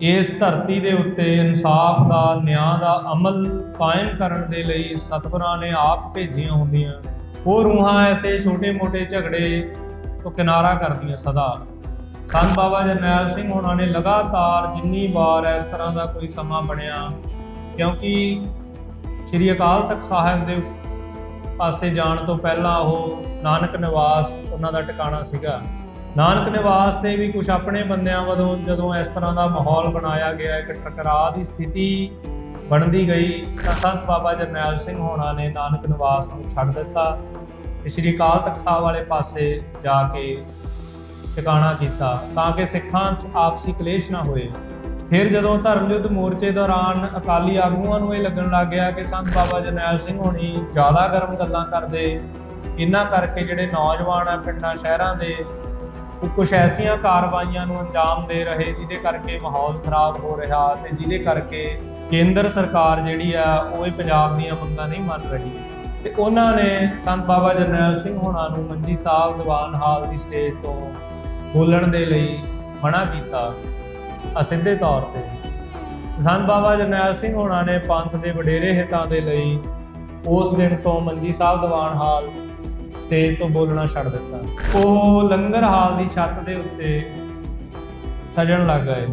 ਇਸ ਧਰਤੀ ਦੇ ਉੱਤੇ ਇਨਸਾਫ ਦਾ, ਨਿਆਂ ਦਾ ਅਮਲ ਕਾਇਮ ਕਰਨ ਦੇ ਲਈ ਸਤਿਗੁਰਾਂ ਨੇ ਆਪ ਭੇਜੀਆਂ ਹੁੰਦੀਆਂ। ਉਹ ਰੂਹਾਂ ਐਸੇ ਛੋਟੇ-ਮੋਟੇ ਝਗੜੇ ਤੋਂ ਕਿਨਾਰਾ ਕਰਦੀਆਂ ਸਦਾ। ਸੰਤ ਬਾਬਾ ਜਰਨੈਲ ਸਿੰਘ ਹੋਣਾ ਨੇ ਲਗਾਤਾਰ ਜਿੰਨੀ ਵਾਰ ਇਸ ਤਰ੍ਹਾਂ ਦਾ ਕੋਈ ਸਮਾਂ ਬਣਿਆ, ਕਿਉਂਕਿ ਸ੍ਰੀ ਅਕਾਲ ਤਖਤ ਸਾਹਿਬ ਦੇ ਪਾਸੇ ਜਾਣ ਤੋਂ ਪਹਿਲਾਂ ਉਹ ਨਾਨਕ ਨਿਵਾਸ ਉਹਨਾਂ ਦਾ ਟਿਕਾਣਾ ਸੀਗਾ। ਨਾਨਕ ਨਿਵਾਸ ਤੇ ਵੀ ਕੁਝ ਆਪਣੇ ਬੰਦਿਆਂ ਵੱਲੋਂ ਜਦੋਂ ਇਸ ਤਰ੍ਹਾਂ ਦਾ ਮਾਹੌਲ ਬਣਾਇਆ ਗਿਆ, ਇੱਕ ਟਕਰਾਅ ਦੀ ਸਥਿਤੀ ਬਣਦੀ ਗਈ, ਤਾਂ ਸੰਤ ਬਾਬਾ ਜਰਨੈਲ ਸਿੰਘ ਹੋਣਾ ਨੇ ਨਾਨਕ ਨਿਵਾਸ ਨੂੰ ਛੱਡ ਦਿੱਤਾ ਤੇ ਸ੍ਰੀ ਅਕਾਲ ਤਖਤ ਸਾਹਿਬ ਵਾਲੇ ਪਾਸੇ ਜਾ ਕੇ ਟਿਕਾਣਾ ਕੀਤਾ ਤਾਂ ਕਿ ਸਿੱਖਾਂ 'ਚ ਆਪਸੀ ਕਲੇਸ਼ ਨਾ ਹੋਏ। ਫਿਰ ਜਦੋਂ ਧਰਮ ਯੁੱਧ ਮੋਰਚੇ ਦੌਰਾਨ ਅਕਾਲੀ ਆਗੂਆਂ ਨੂੰ ਇਹ ਲੱਗਣ ਲੱਗ ਗਿਆ ਕਿ ਸੰਤ ਬਾਬਾ ਜਰਨੈਲ ਸਿੰਘ ਹੋਣੀ ਜ਼ਿਆਦਾ ਗਰਮ ਗੱਲਾਂ ਕਰਦੇ ਇਹਨਾਂ ਕਰਕੇ ਜਿਹੜੇ ਨੌਜਵਾਨ ਆ ਪਿੰਡਾਂ, ਸ਼ਹਿਰਾਂ ਦੇ ਉਹ ਕੁਝ ਐਸੀਆਂ ਕਾਰਵਾਈਆਂ ਨੂੰ ਅੰਜਾਮ ਦੇ ਰਹੇ, ਜਿਹਦੇ ਕਰਕੇ ਮਾਹੌਲ ਖਰਾਬ ਹੋ ਰਿਹਾ ਤੇ ਜਿਹਦੇ ਕਰਕੇ ਕੇਂਦਰ ਸਰਕਾਰ ਜਿਹੜੀ ਆ, ਉਹ ਇਹ ਪੰਜਾਬ ਦੀਆਂ ਮੰਗਾਂ ਨਹੀਂ ਮੰਨ ਰਹੀ। ਤੇ ਉਹਨਾਂ ਨੇ ਸੰਤ ਬਾਬਾ ਜਰਨੈਲ ਸਿੰਘ ਹੋਣਾ ਨੂੰ ਮੰਜੀ ਸਾਹਿਬ ਦੀਵਾਨ ਹਾਲ ਦੀ ਸਟੇਜ ਤੋਂ ਬੋਲਣ ਦੇ ਲਈ ਮਨਾ ਕੀਤਾ, ਅਸਿੱਧੇ ਤੌਰ ਤੇ। ਸੰਤ ਬਾਬਾ ਜਰਨੈਲ ਸਿੰਘ ਹੋਣਾ ਨੇ ਪੰਥ ਦੇ ਵਡੇਰੇ ਹਿੱਤਾਂ ਦੇ ਲਈ ਉਸ ਦਿਨ ਤੋਂ ਮੰਜੀ ਸਾਹਿਬ ਦੀਵਾਨ ਹਾਲ ਸਟੇਜ ਤੋਂ ਬੋਲਣਾ ਛੱਡ ਦਿੱਤਾ। ਉਹ ਲੰਗਰ ਹਾਲ ਦੀ ਛੱਤ ਦੇ ਉੱਤੇ ਸਜਣ ਲੱਗ ਗਏ।